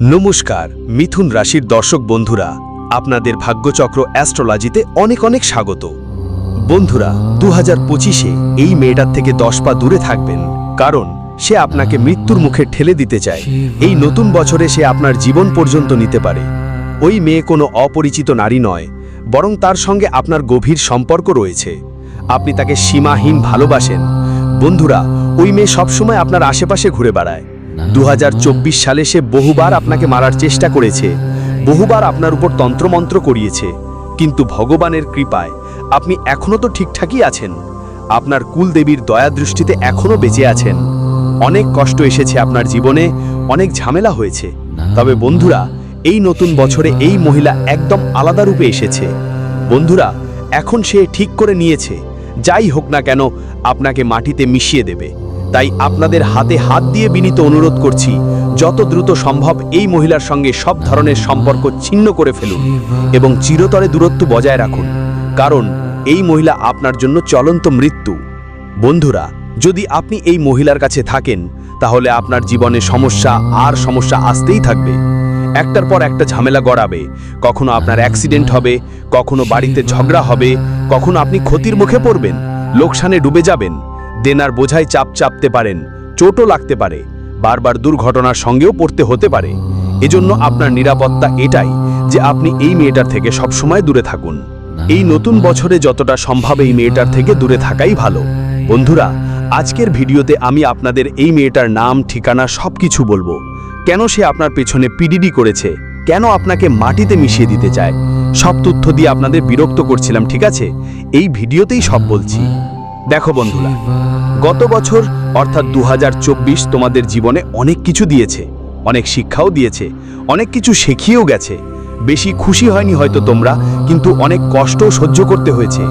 নমস্কার, মিথুন রাশির দর্শক বন্ধুরা, আপনাদের ভাগ্যচক্র অ্যাস্ট্রোলজিতে অনেক অনেক স্বাগত। বন্ধুরা দু হাজার পঁচিশে এই মেয়েটার থেকে দশ পা দূরে থাকবেন, কারণ সে আপনাকে মৃত্যুর মুখে ঠেলে দিতে চায়। এই নতুন বছরে সে আপনার জীবন পর্যন্ত নিতে পারে। ওই মেয়ে কোনো অপরিচিত নারী নয়, বরং তার সঙ্গে আপনার গভীর সম্পর্ক রয়েছে। আপনি তাকে সীমাহীন ভালোবাসেন। বন্ধুরা, ওই মেয়ে সবসময় আপনার আশেপাশে ঘুরে বেড়ায়। দু হাজার চব্বিশ সালে সে বহুবার আপনাকে মারার চেষ্টা করেছে, বহুবার আপনার উপর তন্ত্রমন্ত্র করিয়েছে, কিন্তু ভগবানের কৃপায় আপনি এখনও তো ঠিকঠাকই আছেন। আপনার কুলদেবীর দয়া দৃষ্টিতে এখনও বেঁচে আছেন। অনেক কষ্ট এসেছে আপনার জীবনে, অনেক ঝামেলা হয়েছে। তবে বন্ধুরা, এই নতুন বছরে এই মহিলা একদম আলাদা রূপে এসেছে। বন্ধুরা, এখন সে ঠিক করে নিয়েছে। যাই হোক না কেন, আপনাকে মাটিতে মিশিয়ে দেবে। তাই আপনাদের হাতে হাত দিয়ে বিনীত অনুরোধ করছি, যত দ্রুত সম্ভব এই মহিলার সঙ্গে সব ধরনের সম্পর্ক ছিন্ন করে ফেলুন এবং চিরতরে দূরত্ব বজায় রাখুন, কারণ এই মহিলা আপনার জন্য চলন্ত মৃত্যু। বন্ধুরা, যদি আপনি এই মহিলার কাছে থাকেন, তাহলে আপনার জীবনে সমস্যা আর সমস্যা আসতেই থাকবে। একটার পর একটা ঝামেলা গড়াবে, কখনো আপনার অ্যাক্সিডেন্ট হবে, কখনো বাড়িতে ঝগড়া হবে, কখনো আপনি ক্ষতির মুখে পড়বেন, লোকসানে ডুবে যাবেন। দেনার বোঝায় চাপ চাপতে পারেন, চোটও লাগতে পারে, বারবার দুর্ঘটনার সঙ্গেও পড়তে হতে পারে। এজন্য আপনার নিরাপত্তা এটাই যে আপনি এই মেয়েটার থেকে সবসময় দূরে থাকুন। এই নতুন বছরে যতটা সম্ভব এই মেয়েটার থেকে দূরে থাকাই ভালো। বন্ধুরা, আজকের ভিডিওতে আমি আপনাদের এই মেয়েটার নাম, ঠিকানা সবকিছু বলব। কেন সে আপনার পেছনে পিডিডি করেছে? কেন আপনাকে মাটিতে মিশিয়ে দিতে চায়? সব তথ্য দিয়ে আপনাদের বিরক্ত করছিলাম, ঠিক আছে? এই ভিডিওতেই সব বলছি। দেখো বন্ধুরা, গত বছর অর্থাৎ দু হাজার চব্বিশ তোমাদের জীবনে অনেক কিছু দিয়েছে, অনেক শিক্ষাও দিয়েছে, অনেক কিছু শেখিয়েও গেছে। বেশি খুশি হয়নি হয়তো তোমরা, কিন্তু অনেক কষ্টও সহ্য করতে হয়েছে।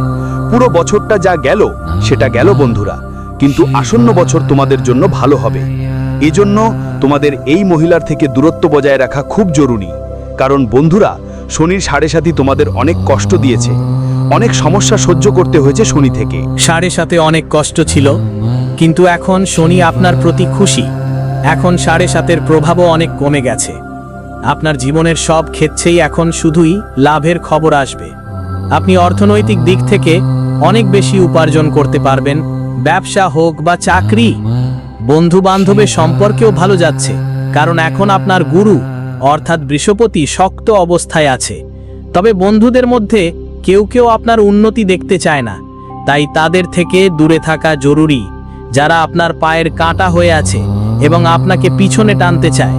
পুরো বছরটা যা গেল, সেটা গেল বন্ধুরা, কিন্তু আসন্ন বছর তোমাদের জন্য ভালো হবে। এজন্য তোমাদের এই মহিলার থেকে দূরত্ব বজায় রাখা খুব জরুরি, কারণ বন্ধুরা, শনির সাড়ে সাথী তোমাদের অনেক কষ্ট দিয়েছে। অনেক সমস্যা সহ্য করতে হয়েছে শনি থেকে। সাড়ে সাথে অনেক কষ্ট ছিল, কিন্তু এখন শনি আপনার প্রতি খুশি। এখন সাড়ে সাতের প্রভাবও অনেক কমে গেছে। আপনার জীবনের সব ক্ষেত্রেই এখন শুধুই লাভের খবর আসবে। আপনি অর্থনৈতিক দিক থেকে অনেক বেশি উপার্জন করতে পারবেন, ব্যবসা হোক বা চাকরি। বন্ধু বান্ধবের সম্পর্কেও ভালো যাচ্ছে, কারণ এখন আপনার গুরু, অর্থাৎ বৃষপতি, শক্ত অবস্থায় আছে। তবে বন্ধুদের মধ্যে কেউ কেউ আপনার উন্নতি দেখতে চায় না। তাই তাদের থেকে দূরে থাকা জরুরি, যারা আপনার পায়ের কাঁটা হয়ে আছে এবং আপনাকে পিছনে টানতে চায়।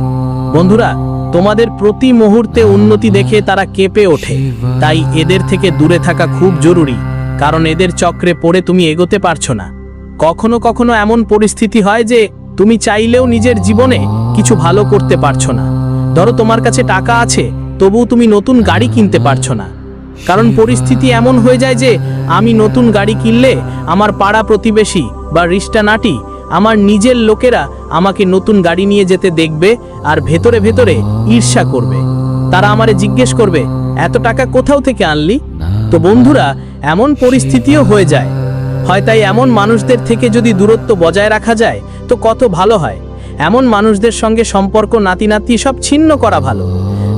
বন্ধুরা, তোমাদের প্রতি মুহূর্তে উন্নতি দেখে তারা কেঁপে ওঠে। তাই এদের থেকে দূরে থাকা খুব জরুরি, কারণ এদের চক্রে পড়ে তুমি এগোতে পারছ না। কখনো কখনো এমন পরিস্থিতি হয় যে তুমি চাইলেও নিজের জীবনে কিছু ভালো করতে পারছ না। ধরো তোমার কাছে টাকা আছে, তবুও তুমি নতুন গাড়ি কিনতে পারছ না। কারণ পরিস্থিতি এমন হয়ে যায় যে আমি নতুন গাড়ি কিনলে আমার পাড়া প্রতিবেশী বা রিস্টা নাটি, আমার নিজের লোকেরা আমাকে নতুন গাড়ি নিয়ে যেতে দেখবে আর ভেতরে ভেতরে ঈর্ষা করবে। তারা আমারে জিজ্ঞেস করবে, এত টাকা কোথাও থেকে আনলি? তো বন্ধুরা, এমন পরিস্থিতিও হয়ে যায়। হয় তাই এমন মানুষদের থেকে যদি দূরত্ব বজায় রাখা যায়, তো কত ভালো হয়। এমন মানুষদের সঙ্গে সম্পর্ক নাতি নাতি সব ছিন্ন করা ভালো।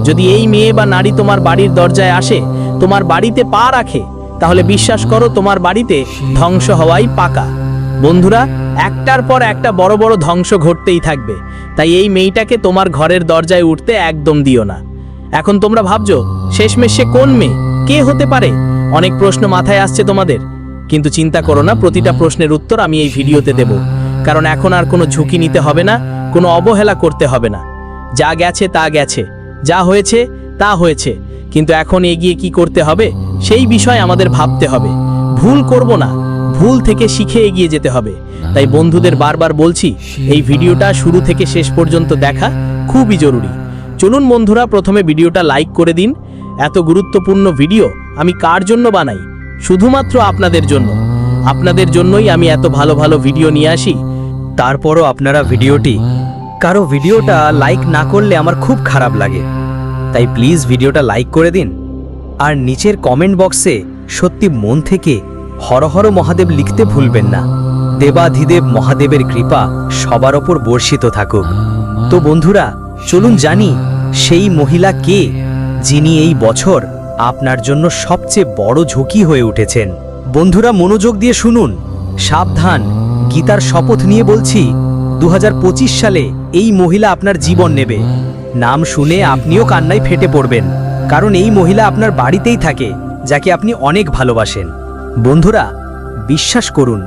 যদি এই মেয়ে বা নারী তোমার বাড়ির দরজায় আসে তোমার বাড়িতে পা রাখে, তাহলে বিশ্বাস করো তোমার বাড়িতে ধ্বংস হওয়াই পাকা। বন্ধুরা, একটার পর একটা বড় বড় ধ্বংস ঘটতেই থাকবে। তাই এই মেয়েটাকে তোমার ঘরের দরজায় উঠতে একদম দিও না। এখন তোমরা ভাবছ, শেষমেশ কোন মেয়ে? কে হতে পারে? অনেক প্রশ্ন মাথায় আসছে তোমাদের। কিন্তু চিন্তা করো না, প্রতিটা প্রশ্নের উত্তর আমি এই ভিডিওতে দেব। কারণ এখন আর কোনো ঝুঁকি নিতে হবে না, কোনো অবহেলা করতে হবে না। যা গেছে তা গেছে, যা হয়েছে তা হয়েছে। কিন্তু এখন এগিয়ে কি করতে হবে? সেই বিষয় আমাদের ভাবতে হবে। ভুল করব না, ভুল থেকে শিখে এগিয়ে যেতে হবে। তাই বন্ধুদের বারবার বলছি, এই ভিডিওটা শুরু থেকে শেষ পর্যন্ত দেখা, খুবই জরুরি। চলুন বন্ধুরা, প্রথমে ভিডিওটা লাইক করে দিন। এত গুরুত্বপূর্ণ ভিডিও আমি কার জন্য বানাই? শুধুমাত্র আপনাদের জন্য। আপনাদের জন্যই আমি এত ভালো ভালো ভিডিও নিয়ে আসি। তারপরও আপনারা ভিডিওটি, কারও ভিডিওটা লাইক না করলে আমার খুব খারাপ লাগে। তাই প্লিজ ভিডিওটা লাইক করে দিন। আর নিচের কমেন্ট বক্সে সত্যি মন থেকে হর হর মহাদেব লিখতে ভুলবেন না। দেবাধিদেব মহাদেবের কৃপা সবার ওপর বর্ষিত থাকুক। তো বন্ধুরা, চলুন জানি সেই মহিলা কে যিনি এই বছর আপনার জন্য সবচেয়ে বড় ঝুঁকি হয়ে উঠেছেন। বন্ধুরা, মনোযোগ দিয়ে শুনুন। সাবধান, গীতার শপথ নিয়ে বলছি দু হাজার পঁচিশ সালে এই মহিলা আপনার জীবন নেবে। নাম শুনে আপনিও কান্নায় ফেটে পড়বেন, কারণ এই মহিলা আপনার বাড়িতেই থাকে, যাকে আপনি অনেক ভালোবাসেন। বন্ধুরা, বিশ্বাস করুন,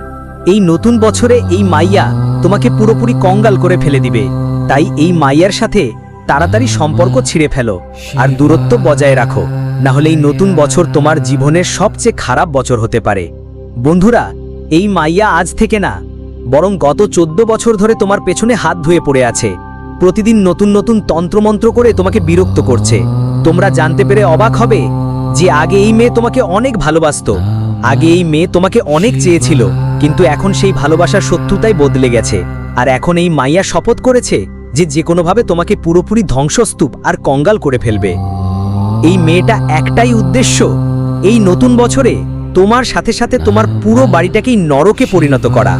এই নতুন বছরে এই মাইয়া তোমাকে পুরোপুরি কঙ্গাল করে ফেলে দিবে। তাই এই মাইয়ার সাথে তাড়াতাড়ি সম্পর্ক ছিঁড়ে ফেলো আর দূরত্ব বজায় রাখো। না হলে এই নতুন বছর তোমার জীবনের সবচেয়ে খারাপ বছর হতে পারে। বন্ধুরা, এই মাইয়া আজ থেকে না, বরং গত চোদ্দ বছর ধরে তোমার পেছনে হাত ধুয়ে পড়ে আছে। প্রতিদিন নতুন নতুন তন্ত্রমন্ত্র করে তোমাকে বিরক্ত করছে। তোমরা জানতে পেরে অবাক হবে যে আগে এই মেয়ে তোমাকে অনেক ভালোবাসতো। আগে এই মেয়ে তোমাকে অনেক চেয়েছিল, কিন্তু এখন সেই ভালোবাসার শত্রুতাই বদলে গেছে। আর এখন এই মাইয়া শপথ করেছে যে যে কোনোভাবে তোমাকে পুরোপুরি ধ্বংসস্তূপ আর কঙ্গাল করে ফেলবে। এই মেয়েটা একটাই উদ্দেশ্য, এই নতুন বছরে তোমার সাথে সাথে তোমার পুরো বাড়িটাকেই নরকে পরিণত করা।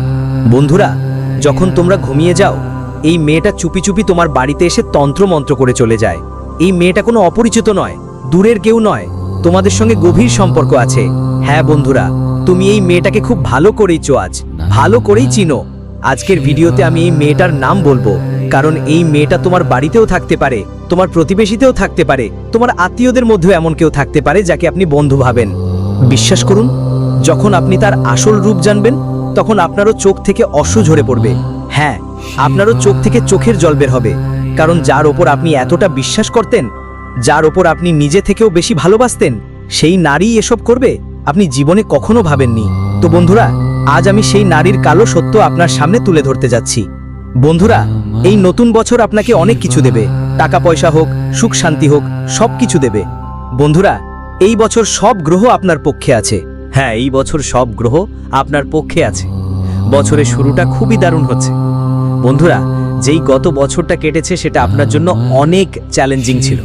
বন্ধুরা, যখন তোমরা ঘুমিয়ে যাও এই মেয়েটা চুপি চুপি তোমার বাড়িতে এসে তন্ত্রমন্ত্র করে চলে যায়। এই মেয়েটা কোনো অপরিচিত নয়, দূরের কেউ নয়, তোমাদের সঙ্গে গভীর সম্পর্ক আছে। হ্যাঁ বন্ধুরা, তুমি এই মেয়েটাকে খুব ভালো করেই আজ, ভালো করেই চিনো। আজকের ভিডিওতে আমি এই মেয়েটার নাম বলব, কারণ এই মেয়েটা তোমার বাড়িতেও থাকতে পারে, তোমার প্রতিবেশীতেও থাকতে পারে, তোমার আত্মীয়দের মধ্যেও এমন কেউ থাকতে পারে যাকে আপনি বন্ধু ভাবেন। বিশ্বাস করুন, যখন আপনি তার আসল রূপ জানবেন, তখন আপনারও চোখ থেকে অশ্রু ঝরে পড়বে। হ্যাঁ আপনারও চোখ থেকে চোখের জল বের হবে, কারণ যার ওপর আপনি এতটা বিশ্বাস করতেন, যার ওপর আপনি নিজে থেকেও বেশি ভালোবাসতেন, সেই নারী এসব করবে, আপনি জীবনে কখনো ভাবেননি। তো বন্ধুরা, আজ আমি সেই নারীর কালো সত্য আপনার সামনে তুলে ধরতে যাচ্ছি। বন্ধুরা, এই নতুন বছর আপনাকে অনেক কিছু দেবে টাকা পয়সা হোক সুখ শান্তি হোক সব কিছু দেবে। বন্ধুরা, এই বছর সব গ্রহ আপনার পক্ষে আছে। হ্যাঁ এই বছর সব গ্রহ আপনার পক্ষে আছে। বছরের শুরুটা খুবই দারুণ হচ্ছে। বন্ধুরা, যেই গত বছরটা কেটেছে, সেটা আপনার জন্য অনেক চ্যালেঞ্জিং ছিল।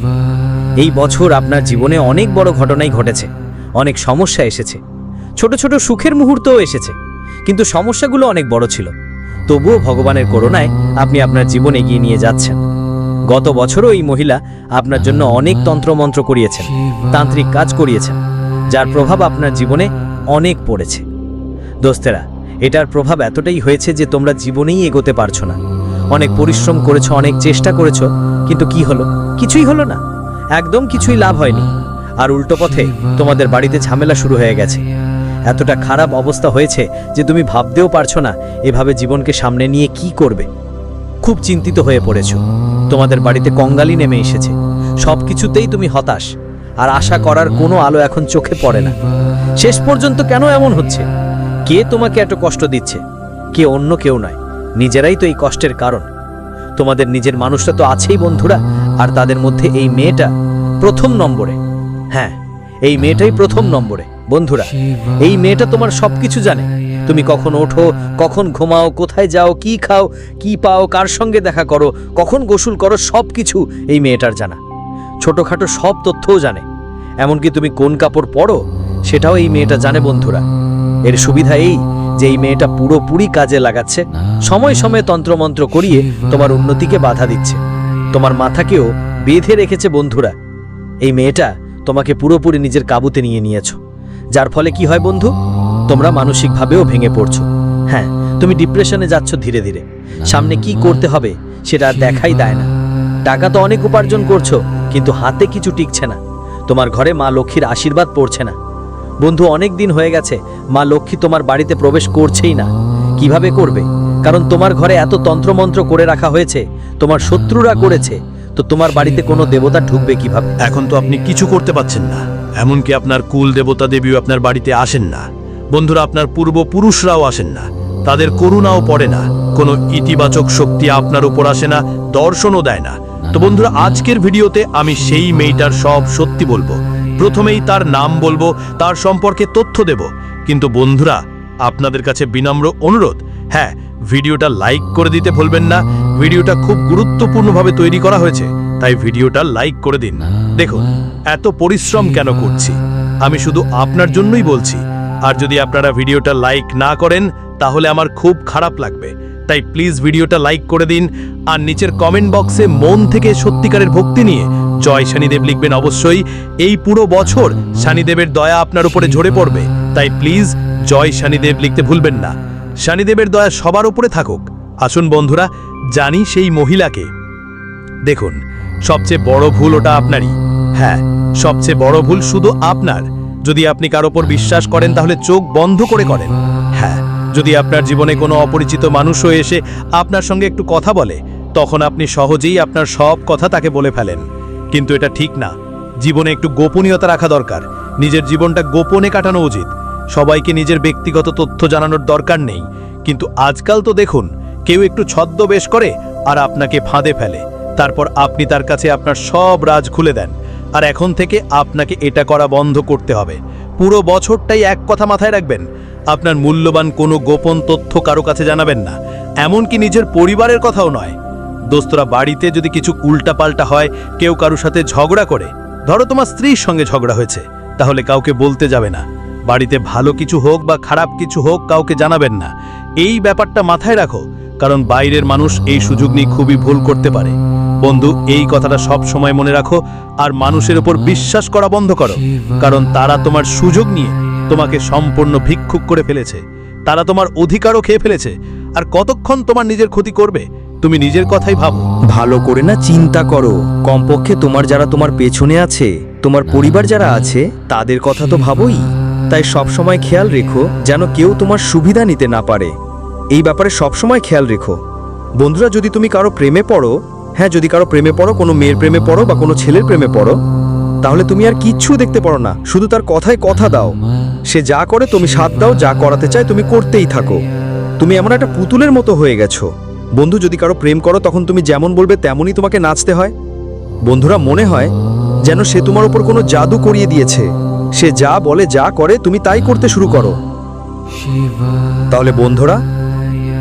এই বছর আপনার জীবনে অনেক বড় ঘটনাই ঘটেছে। অনেক সমস্যা এসেছে। ছোট ছোট সুখের মুহূর্তও এসেছে। কিন্তু সমস্যাগুলো অনেক বড় ছিল। তবুও ভগবানের করুণায় আপনি আপনার জীবন এগিয়ে নিয়ে যাচ্ছেন। গত বছরও এই মহিলা আপনার জন্য অনেক তন্ত্রমন্ত্র করিয়েছেন, তান্ত্রিক কাজ করিয়েছেন, যার প্রভাব আপনার জীবনে অনেক পড়েছে। দোস্তেরা এটার প্রভাব এতটাই হয়েছে যে তোমরা জীবনেই এগোতে পারছ না। অনেক পরিশ্রম করেছ, অনেক চেষ্টা করেছ, কিন্তু কি হলো? কিছুই হলো না। একদম কিছুই লাভ হয়নি। আর উল্টো পথে তোমাদের বাড়িতে ঝামেলা শুরু হয়ে গেছে। এতটা খারাপ অবস্থা হয়েছে যে তুমি ভাবতেও পারছ না এভাবে জীবনকে সামনে নিয়ে কি করবে। খুব চিন্তিত হয়ে পড়েছো। তোমাদের বাড়িতে কঙ্গালি নেমে এসেছে। সব কিছুতেই তুমি হতাশ। আর আশা করার কোনো আলো এখন চোখে পড়ে না। শেষ পর্যন্ত কেন এমন হচ্ছে? কে তোমাকে এত কষ্ট দিচ্ছে? কে অন্য কেউ নয়। নিজেরাই তো এই কষ্টের কারণ। তোমাদের নিজের মানুষটা তো আছেই বন্ধুরা, আর তাদের মধ্যে এই মেয়েটা প্রথম নম্বরে। হ্যাঁ এই মেয়েটাই প্রথম নম্বরে, বন্ধুরা। এই মেয়েটা তোমার সবকিছু জানে। তুমি কখন ওঠো, কখন ঘুমাও, কোথায় যাও, কি খাও, কি পাও, কার সঙ্গে দেখা করো, কখন গোসল করো সব কিছু এই মেয়েটার জানা। ছোটখাটো সব তথ্যও জানে। এমনকি তুমি কোন কাপড় পরো, সেটাও এই মেয়েটা জানে, বন্ধুরা। এর সুবিধা এই যে এই মেয়েটা পুরোপুরি কাজে লাগাচ্ছে, সময় সময়ে তন্ত্রমন্ত্র করিয়ে তোমার উন্নতিকে বাধা দিচ্ছে। তোমার মাথাকেও বেঁধে রেখেছে বন্ধুরা। এই মেয়েটা তোমাকে পুরোপুরি নিজের কাবুতে নিয়ে নিয়েছো। যার ফলে কি হয় বন্ধু? তোমরা মানসিকভাবেও ভেঙে পড়ছো। হ্যাঁ তুমি ডিপ্রেশনে যাচ্ছ ধীরে ধীরে। সামনে কি করতে হবে সেটা দেখাই দেয় না। টাকা তো অনেক উপার্জন করছ, কিন্তু হাতে কিছু টিকছে না। তোমার ঘরে মা লক্ষ্মীর আশীর্বাদ পড়ছে না। বন্ধু, অনেক দিন হয়ে গেছে। মা লক্ষ্মী তোমার বাড়িতে প্রবেশ করছেই না। কীভাবে করবে? কারণ তোমার ঘরে এত তন্ত্রমন্ত্র করে রাখা হয়েছে, তোমার শত্রুরা করেছে, তো তোমার বাড়িতে কোনো দেবতা ঢুকবে কীভাবে? এখন তো আপনি কিছু করতে পাচ্ছেন না। এমনকি আপনার কুল দেবতা দেবীও আপনার বাড়িতে আসেন না। বন্ধুরা, আপনার পূর্বপুরুষরাও আসেন না। তাদের করুণাও পড়ে না। কোনো ইতিবাচক শক্তি আপনার উপর আসে না, দর্শনও দেয় না। তো বন্ধুরা, আজকের ভিডিওতে আমি সেই মেয়েটার সব সত্যি বলব। প্রথমেই তার নাম বলব, তার সম্পর্কে তথ্য দেব। কিন্তু বন্ধুরা, আপনাদের কাছে বিনম্র অনুরোধ হ্যাঁ ভিডিওটা লাইক করে দিতে ভুলবেন না। ভিডিওটা খুব গুরুত্বপূর্ণভাবে তৈরি করা হয়েছে, তাই ভিডিওটা লাইক করে দিন। দেখুন, এত পরিশ্রম কেন করছি? আমি শুধু আপনার জন্যই বলছি। আর যদি আপনারা ভিডিওটা লাইক না করেন, তাহলে আমার খুব খারাপ লাগবে। তাই প্লিজ ভিডিওটা লাইক করে দিন, আর নিচের কমেন্ট বক্সে মন থেকে সত্যিকারের ভক্তি নিয়ে জয় শনিদেব লিখবেন অবশ্যই। এই পুরো বছর শনিদেবের দয়া আপনার উপরে ঝরে পড়বে। তাই প্লিজ জয় শনিদেব লিখতে ভুলবেন না। শনিদেবের দয়া সবার উপরে থাকুক। আসুন বন্ধুরা, জানি সেই মহিলাকে। দেখুন, সবচেয়ে বড় ভুল ওটা আপনারই। হ্যাঁ সবচেয়ে বড় ভুল শুধু আপনার। যদি আপনি কার ওপর বিশ্বাস করেন, তাহলে চোখ বন্ধ করে করেন। হ্যাঁ যদি আপনার জীবনে কোনো অপরিচিত মানুষও এসে আপনার সঙ্গে একটু কথা বলে, তখন আপনি সহজেই আপনার সব কথা তাকে বলে ফেলেন। কিন্তু এটা ঠিক না। জীবনে একটু গোপনীয়তা রাখা দরকার। নিজের জীবনটা গোপনে কাটানো উচিত। সবাইকে নিজের ব্যক্তিগত তথ্য জানানোর দরকার নেই। কিন্তু আজকাল তো দেখুন, কেউ একটু ছদ্মবেশ করে আর আপনাকে ফাঁদে ফেলে। তারপর আপনি তার কাছে আপনার সব রাজ খুলে দেন। আর এখন থেকে আপনাকে এটা করা বন্ধ করতে হবে। পুরো বছরটাই এক কথা মাথায় রাখবেন। আপনার মূল্যবান কোনো গোপন তথ্য কারও কাছে জানাবেন না। এমনকি নিজের পরিবারের কথাও নয়। দোস্তরা বাড়িতে যদি কিছু উল্টাপাল্টা হয়, কেউ কারোর সাথে ঝগড়া করে, ধরো তোমার স্ত্রীর সঙ্গে ঝগড়া হয়েছে, তাহলে কাউকে বলতে যাবে না। বাড়িতে ভালো কিছু হোক বা খারাপ কিছু হোক, কাউকে জানাবেন না। এই ব্যাপারটা মাথায় রাখো, কারণ বাইরের মানুষ এই সুযোগ নিয়ে খুবই ভুল করতে পারে। বন্ধু, এই কথাটা সব সময় মনে রাখো, আর মানুষের উপর বিশ্বাস করা বন্ধ করো, কারণ তারা তোমার সুযোগ নিয়ে তোমাকে সম্পূর্ণ ভিক্ষুক করে ফেলেছে। তারা তোমার অধিকারও খেয়ে ফেলেছে, আর কতক্ষণ তোমার নিজের ক্ষতি করবে তুমি নিজের কথাই ভাবো। ভালো করে না চিন্তা করো। কমপক্ষে তোমার যারা তোমার পেছনে আছে তোমার পরিবার যারা আছে তাদের কথা তো ভাবোই। তাই সব সময় খেয়াল রেখো যেন কেউ তোমার সুবিধা নিতে না পারে। এই ব্যাপারে সব সময় খেয়াল রেখো। বন্ধুরা যদি তুমি কারও প্রেমে পড়ো হ্যাঁ যদি কারও প্রেমে পড়ো কোনো মেয়ের প্রেমে পড়ো বা কোনো ছেলের প্রেমে পড়ো তাহলে তুমি আর কিচ্ছু দেখতে পারো না। শুধু তার কথায় কথা দাও। সে যা করে তুমি সাথ দাও যা করাতে চায় তুমি করতেই থাকো। তুমি এমন একটা পুতুলের মতো হয়ে গেছো। বন্ধু, যদি কারও প্রেম করো, তখন তুমি যেমন বলবে তেমনই তোমাকে নাচতে হয়। বন্ধুরা, মনে হয় যেন সে তোমার উপর কোনো জাদু করিয়ে দিয়েছে। সে যা বলে, যা করে, তুমি তাই করতে শুরু করো। তাহলে বন্ধুরা,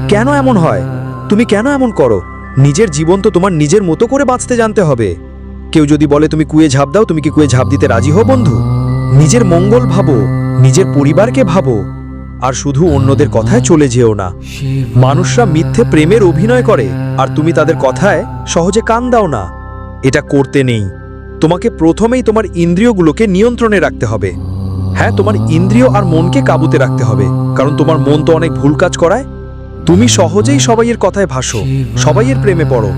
কেন এমন হয়? তুমি কেন এমন করো? নিজের জীবন তো তোমার নিজের মতো করে বাঁচতে জানতে হবে। কেউ যদি বলে, তুমি কুয়ে ঝাঁপ দাও, তুমি কি কুয়ে ঝাঁপ দিতে রাজি হও, বন্ধু? নিজের মঙ্গল ভাবো, নিজের পরিবারকে ভাবো। আর শুধু অন্যদের কথায় চলে যেও না। মানুষরা মিথ্যে প্রেমের অভিনয় করে, আর তুমি তাদের কথায় সহজে কান দাও না। এটা করতে নেই। তোমাকে প্রথমেই তোমার ইন্দ্রিয়গুলোকে নিয়ন্ত্রণে রাখতে হবে। হ্যাঁ তোমার ইন্দ্রিয় আর মনকে কাবুতে রাখতে হবে, কারণ তোমার মন তো অনেক ভুল কাজ করায়। তুমি সহজেই সবাইয়ের কথায় ভাসো, সবাইয়ের প্রেমে পড়ো।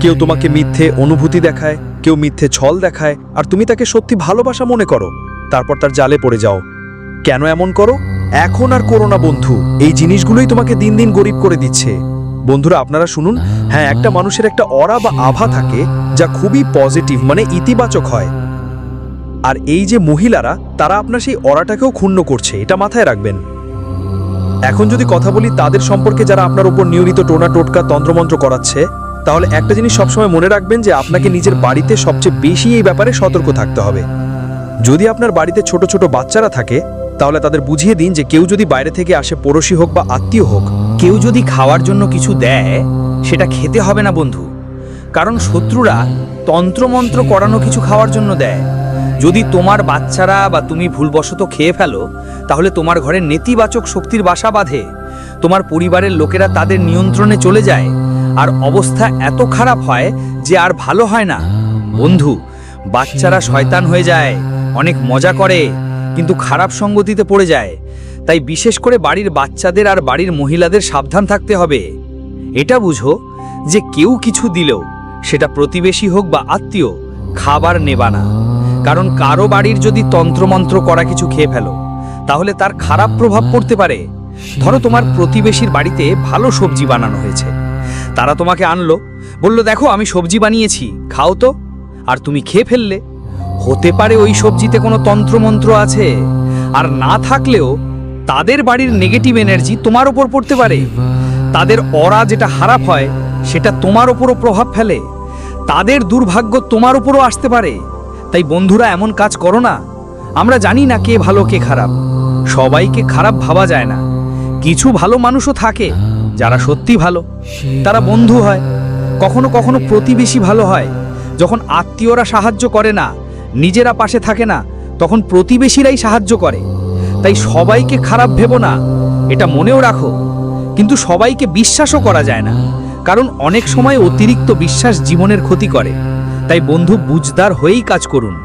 কেউ তোমাকে মিথ্যে অনুভূতি দেখায়, কেউ মিথ্যে ছল দেখায়, আর তুমি তাকে সত্যি ভালোবাসা মনে করো। তারপর তার জালে পড়ে যাও। কেন এমন করো? এখন আর করো না বন্ধু, এই জিনিসগুলোই তোমাকে দিন দিন গরিব করে দিচ্ছে। বন্ধুরা, আপনারা শুনুন হ্যাঁ একটা মানুষের একটা অরা বা আভা থাকে যা খুবই পজিটিভ মানে ইতিবাচক হয়। আর এই যে মহিলারা, তারা আপনার সেই অরাটাকেও ক্ষুণ্ণ করছে, এটা মাথায় রাখবেন। এখন যদি কথা বলি তাদের সম্পর্কে যারা আপনার উপর নিয়মিত টোনা টোটকা তন্ত্রমন্ত্র করাচ্ছে, তাহলে একটা জিনিস সবসময় মনে রাখবেন যে আপনাকে নিজের বাড়িতে সবচেয়ে বেশি এই ব্যাপারে সতর্ক থাকতে হবে। যদি আপনার বাড়িতে ছোট ছোট বাচ্চারা থাকে তাহলে তাদের বুঝিয়ে দিন যে কেউ যদি বাইরে থেকে আসে পড়োশি হোক বা আত্মীয় হোক, কেউ যদি খাওয়ার জন্য কিছু দেয়, সেটা খেতে হবে না বন্ধু। কারণ শত্রুরা তন্ত্রমন্ত্র করানো কিছু খাওয়ার জন্য দেয়। যদি তোমার বাচ্চারা বা তুমি ভুলবশত খেয়ে ফেলো, তাহলে তোমার ঘরে নেতিবাচক শক্তির বাসা বাঁধে। তোমার পরিবারের লোকেরা তাদের নিয়ন্ত্রণে চলে যায়। আর অবস্থা এত খারাপ হয় যে আর ভালো হয় না। বন্ধু, বাচ্চারা শয়তান হয়ে যায়, অনেক মজা করে কিন্তু খারাপ সঙ্গতিতে পড়ে যায়। তাই বিশেষ করে বাড়ির বাচ্চাদের আর বাড়ির মহিলাদের সাবধান থাকতে হবে। এটা বুঝো যে কেউ কিছু দিলেও সেটা প্রতিবেশী হোক বা আত্মীয়, খাবার নেবা না। কারণ কারও বাড়ির যদি তন্ত্রমন্ত্র করা কিছু খেয়ে ফেলো, তাহলে তার খারাপ প্রভাব পড়তে পারে। ধরো তোমার প্রতিবেশীর বাড়িতে ভালো সবজি বানানো হয়েছে। তারা তোমাকে আনলো, বলল, দেখো, আমি সবজি বানিয়েছি, খাও তো। আর তুমি খেয়ে ফেললে। হতে পারে ওই সবজিতে কোনো তন্ত্রমন্ত্র আছে? আর না থাকলেও তাদের বাড়ির নেগেটিভ এনার্জি তোমার ওপর পড়তে পারে। তাদের অরা যেটা খারাপ হয়, সেটা তোমার ওপরও প্রভাব ফেলে। তাদের দুর্ভাগ্য তোমার উপরও আসতে পারে। তাই বন্ধুরা, এমন কাজ করো না। আমরা জানি না কে ভালো, কে খারাপ। সবাইকে খারাপ ভাবা যায় না। কিছু ভালো মানুষও থাকে, যারা সত্যি ভালো। তারা বন্ধু হয়। কখনো কখনো প্রতিবেশী ভালো হয়, যখন আত্মীয়রা সাহায্য করে না। নিজেরা পাশে থাকে না, তখন প্রতিবেশীরাই সাহায্য করে। তাই সবাইকে খারাপ ভেবো না, এটা মনেও রাখো। কিন্তু সবাইকে বিশ্বাসও করা যায় না, কারণ অনেক সময় অতিরিক্ত বিশ্বাস জীবনের ক্ষতি করে। তাই বন্ধু বুঝদার হয়েই কাজ করুন।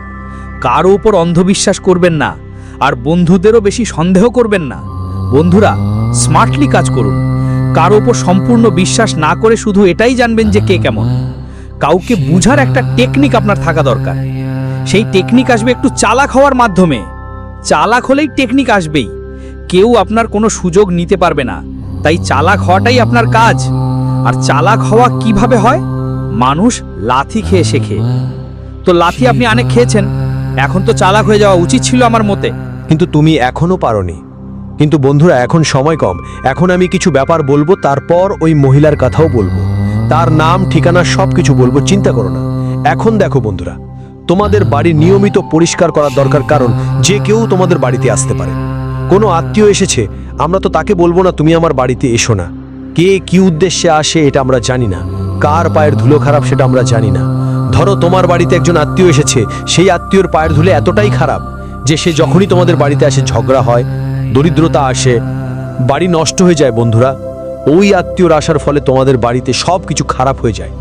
কারও ওপর অন্ধবিশ্বাস করবেন না, আর বন্ধুদেরও বেশি সন্দেহ করবেন না। বন্ধুরা স্মার্টলি কাজ করুন। কারও ওপর সম্পূর্ণ বিশ্বাস না করে শুধু এটাই জানবেন যে কে কেমন। কাউকে বুঝার একটা টেকনিক আপনার থাকা দরকার। সেই টেকনিক আসবে একটু চালাক হওয়ার মাধ্যমে। চালাক হলেই টেকনিক আসবেই। কেউ আপনার কোনো সুযোগ নিতে পারবে না। তাই চালাক হওয়াটাই আপনার কাজ। আর চালাক হওয়া কীভাবে হয়? মানুষ লাথি খেয়ে শেখে। তো লাথি আপনি অনেক খেয়েছেন। এখন তো চালাক হয়ে যাওয়া উচিত ছিল আমার মতে। কিন্তু তুমি এখনও পারোনি। কিন্তু বন্ধুরা, এখন সময় কম। এখন আমি কিছু ব্যাপার বলব, তারপর ওই মহিলার কথাও বলব। তার নাম, ঠিকানা সব কিছু বলব, চিন্তা করো না। এখন দেখো বন্ধুরা তোমাদের বাড়ি নিয়মিত পরিষ্কার করার দরকার কারণ যে কেউ তোমাদের বাড়িতে আসতে পারে। কোনো আত্মীয় এসেছে, আমরা তো তাকে বলব না, তুমি আমার বাড়িতে এসো না। কে কি উদ্দেশ্যে আসে এটা আমরা জানি না। কার পায়ের ধুলো খারাপ সেটা আমরা জানি না। ধরো তোমার বাড়িতে একজন আত্মীয় এসেছে, সেই আত্মীয়র পায়ের ধুলে এতটাই খারাপ যে সে যখনই তোমাদের বাড়িতে আসে, ঝগড়া হয়, দরিদ্রতা আসে, বাড়ি নষ্ট হয়ে যায় বন্ধুরা। ওই আত্মীয়র আসার ফলে তোমাদের বাড়িতে সব কিছু খারাপ হয়ে যায়।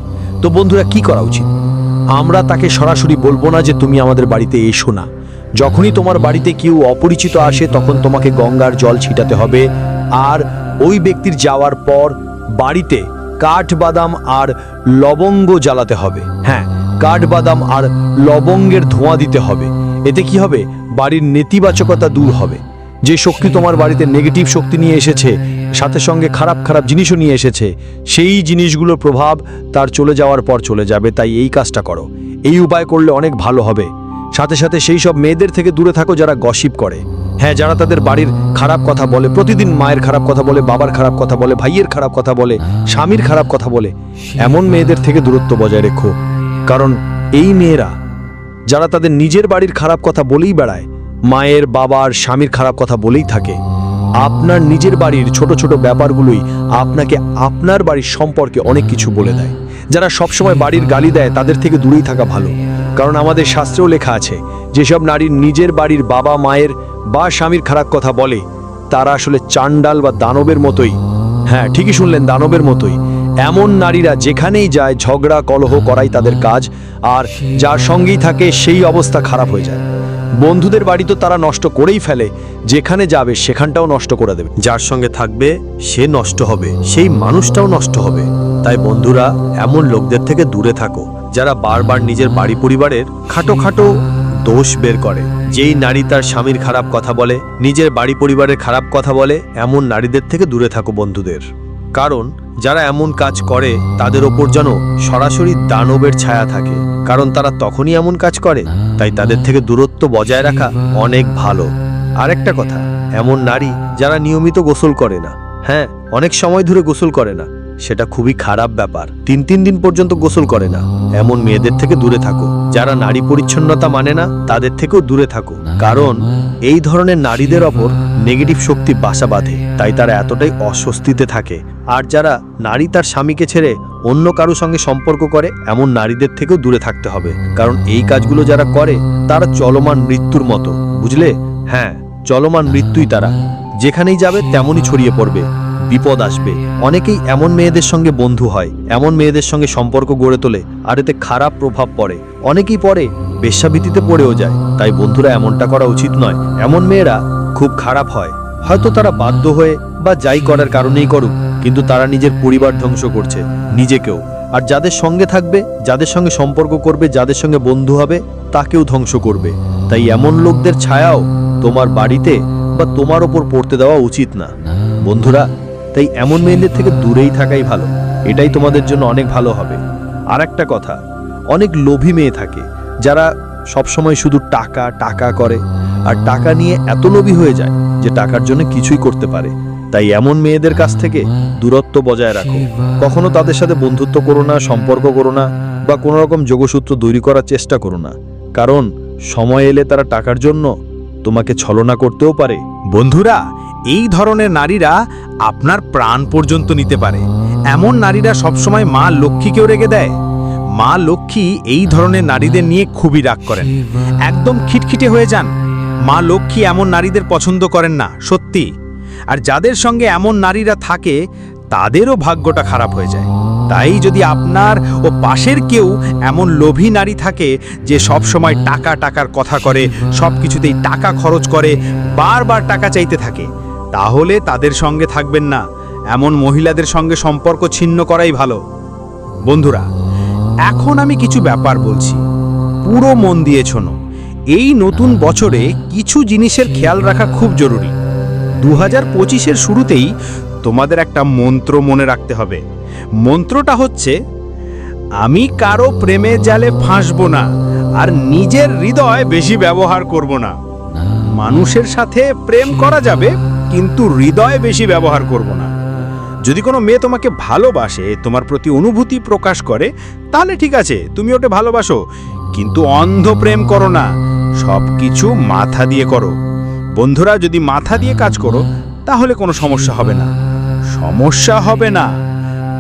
তো বন্ধুরা, কি করা উচিত? আমরা তাকে সরাসরি বলব না যে তুমি আমাদের বাড়িতে এসো না। যখনই তোমার বাড়িতে কেউ অপরিচিত আসে, তখন তোমাকে গঙ্গার জল ছিটাতে হবে। আর ওই ব্যক্তির যাওয়ার পর বাড়িতে কাঠবাদাম আর লবঙ্গ জ্বালাতে হবে। হ্যাঁ কাঠবাদাম আর লবঙ্গের ধোঁয়া দিতে হবে। এতে কি হবে? বাড়ির নেতিবাচকতা দূর হবে। যে শক্তি তোমার বাড়িতে নেগেটিভ শক্তি নিয়ে এসেছে সাথে সঙ্গে খারাপ খারাপ জিনিসও নিয়ে এসেছে। সেই জিনিসগুলোর প্রভাব তার চলে যাওয়ার পর চলে যাবে তাই এই কাজটা করো। এই উপায় করলে অনেক ভালো হবে। সাথে সাথে সেই সব মেয়েদের থেকে দূরে থাকো যারা গসিপ করে। হ্যাঁ যারা তাদের বাড়ির খারাপ কথা বলে প্রতিদিন মায়ের খারাপ কথা বলে বাবার খারাপ কথা বলে ভাইয়ের খারাপ কথা বলে স্বামীর খারাপ কথা বলে এমন মেয়েদের থেকে দূরত্ব বজায় রেখো। কারণ এই মেয়েরা যারা তাদের নিজের বাড়ির খারাপ কথা বলেই বেড়ায় মায়ের বাবার স্বামীর খারাপ কথা বলেই থাকে। আপনার নিজের বাড়ির ছোট ছোট ব্যাপারগুলোই আপনাকে আপনার বাড়ির সম্পর্কে অনেক কিছু বলে দেয়। যারা সবসময় বাড়ির গালি দেয়, তাদের থেকে দূরেই থাকা ভালো। কারণ আমাদের শাস্ত্রেও লেখা আছে, যেসব নারীর নিজের বাড়ির বাবা মায়ের বা স্বামীর খারাপ কথা বলে, তারা আসলে চান্ডাল বা দানবের মতোই। হ্যাঁ ঠিকই শুনলেন, দানবের মতোই। এমন নারীরা যেখানেই যায়, ঝগড়া, কলহ করাই তাদের কাজ, আর যার সঙ্গেই থাকে, সেই অবস্থা খারাপ হয়ে যায়। বন্ধুদের বাড়ি তো তারা নষ্ট করেই ফেলে। যেখানে যাবে সেখানটাও নষ্ট করে দেবে। যার সঙ্গে থাকবে, সে নষ্ট হবে, সেই মানুষটাও নষ্ট হবে। তাই বন্ধুরা, এমন লোকদের থেকে দূরে থাকো, যারা বারবার নিজের বাড়ি পরিবারের খাটো খাটো দোষ বের করে। যেই নারী তার স্বামীর খারাপ কথা বলে, নিজের বাড়ি পরিবারের খারাপ কথা বলে, এমন নারীদের থেকে দূরে থাকো বন্ধুদের। কারণ যারা এমন কাজ করে, তাদের ওপর যেন সরাসরি দানবের ছায়া থাকে। কারণ তারা তখনই এমন কাজ করে, তাই তাদের থেকে দূরত্ব বজায় রাখা অনেক ভালো। আরেকটা কথা, এমন নারী যারা নিয়মিত গোসল করে না। হ্যাঁ অনেক সময় ধরে গোসল করে না। সেটা খুবই খারাপ ব্যাপার। তিন তিন দিন পর্যন্ত গোসল করে না। এমন মেয়েদের থেকে দূরে থাকো। যারা নারী পরিচ্ছন্নতা মানে না, তাদের থেকেও দূরে থাকো। কারণ এই ধরনের নারীদের ওপর নেগেটিভ শক্তি বাসা বাঁধে। তাই তারা এতটাই অস্বস্তিতে থাকে। আর যারা নারী তার স্বামীকে ছেড়ে অন্য কারও সঙ্গে সম্পর্ক করে, এমন নারীদের থেকেও দূরে থাকতে হবে। কারণ এই কাজগুলো যারা করে, তারা চলমান মৃত্যুর মতো। বুঝলে? হ্যাঁ চলমান মৃত্যুই তারা। যেখানেই যাবে, তেমনই ছড়িয়ে পড়বে। বিপদ আসবে। অনেকেই এমন মেয়েদের সঙ্গে বন্ধু হয়, এমন মেয়েদের সঙ্গে সম্পর্ক গড়ে তোলে আর এতে খারাপ প্রভাব পড়ে। অনেকেই পরে বেশ্যাভীতিতে পড়েও যায়, তাই বন্ধুরা এমনটা করা উচিত নয়। এমন মেয়েরা খুব খারাপ হয়। হয়তো তারা বাধ্য হয়ে বা যাই করার কারণেই করুক, কিন্তু তারা নিজের পরিবার ধ্বংস করছে, নিজেকেও। আর যাদের সঙ্গে থাকবে, যাদের সঙ্গে সম্পর্ক করবে, যাদের সঙ্গে বন্ধু হবে, তাকেও ধ্বংস করবে। তাই এমন লোকদের ছায়াও তোমার বাড়িতে বা তোমার ওপর পড়তে দেওয়া উচিত না। বন্ধুরা তাই এমন মেয়েদের থেকে দূরেই থাকাই ভালো। এটাই তোমাদের জন্য অনেক ভালো হবে। আর একটা কথা, অনেক লোভী মেয়ে থাকে, যারা সবসময় শুধু টাকা টাকা করে, আর টাকা নিয়ে এত লোভী হয়ে যায় যে টাকার জন্য কিছুই করতে পারে। তাই এমন মেয়েদের কাছ থেকে দূরত্ব বজায় রাখো। কখনো তাদের সাথে বন্ধুত্ব করো না, সম্পর্ক করো না, বা কোনো রকম যোগসূত্র তৈরি করার চেষ্টা করো না। কারণ সময় এলে তারা টাকার জন্য তোমাকে ছলনা করতেও পারে। বন্ধুরা, এই ধরনের নারীরা আপনার প্রাণ পর্যন্ত নিতে পারে। এমন নারীরা সবসময় মা লক্ষ্মীকেও রেগে দেয়। মা লক্ষ্মী এই ধরনের নারীদের নিয়ে খুবই রাগ করেন। একদম খিটখিটে হয়ে যান। মা লক্ষ্মী এমন নারীদের পছন্দ করেন না, সত্যি। আর যাদের সঙ্গে এমন নারীরা থাকে, তাদেরও ভাগ্যটা খারাপ হয়ে যায়। তাই যদি আপনার ও পাশের কেউ এমন লোভী নারী থাকে যে সব সময় টাকা টাকার কথা করে, সব কিছুতেই টাকা খরচ করে, বারবার টাকা চাইতে থাকে, তাহলে তাদের সঙ্গে থাকবেন না। এমন মহিলাদের সঙ্গে সম্পর্ক ছিন্ন করাই ভালো। বন্ধুরা, এখন আমি কিছু ব্যাপার বলছি। পুরো মন দিয়ে শোনো। এই নতুন বছরে কিছু জিনিসের খেয়াল রাখা খুব জরুরি। দু হাজার পঁচিশের শুরুতেই তোমাদের একটা মন্ত্র মনে রাখতে হবে। মন্ত্রটা হচ্ছে, আমি কারও প্রেমে জালে ফাঁসবো না, আর নিজের হৃদয় বেশি ব্যবহার করব না। মানুষের সাথে প্রেম করা যাবে, কিন্তু হৃদয় বেশি ব্যবহার করব না। যদি কোনো মেয়ে তোমাকে ভালোবাসে, তোমার প্রতি অনুভূতি প্রকাশ করে, তাহলে ঠিক আছে, তুমি ওটা ভালোবাসো। কিন্তু অন্ধ প্রেম করো না সব কিছু মাথা দিয়ে করো। বন্ধুরা, যদি মাথা দিয়ে কাজ করো, তাহলে কোনো সমস্যা হবে না। সমস্যা হবে না।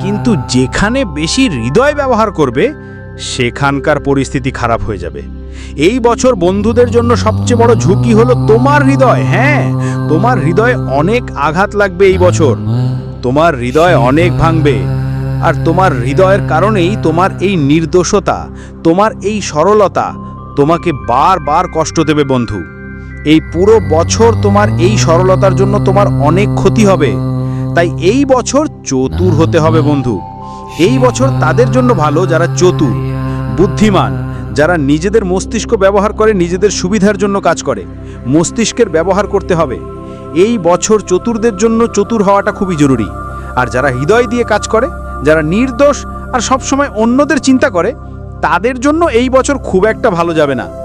কিন্তু যেখানে বেশি হৃদয় ব্যবহার করবে, সেখানকার পরিস্থিতি খারাপ হয়ে যাবে। এই বছর বন্ধুদের জন্য সবচেয়ে বড় ঝুঁকি হলো তোমার হৃদয় হ্যাঁ তোমার হৃদয়ে অনেক আঘাত লাগবে এই বছর। তোমার হৃদয় অনেক ভাঙবে, আর তোমার হৃদয়ের কারণেই তোমার এই নির্দোষতা, তোমার এই সরলতা তোমাকে বারবার কষ্ট দেবে বন্ধু। এই পুরো বছর তোমার এই সরলতার জন্য তোমার অনেক ক্ষতি হবে। তাই এই বছর চতুর হতে হবে, বন্ধু। এই বছর তাদের জন্য ভালো যারা চতুর, বুদ্ধিমান, যারা নিজেদের মস্তিষ্ক ব্যবহার করে, নিজেদের সুবিধার জন্য কাজ করে, মস্তিষ্কের ব্যবহার করতে হবে। এই বছর চতুরদের জন্য চতুর হওয়াটা খুবই জরুরি। আর যারা হৃদয় দিয়ে কাজ করে, যারা নির্দোষ আর সবসময় অন্যদের চিন্তা করে, তাদের জন্য এই বছর খুব একটা ভালো যাবে না।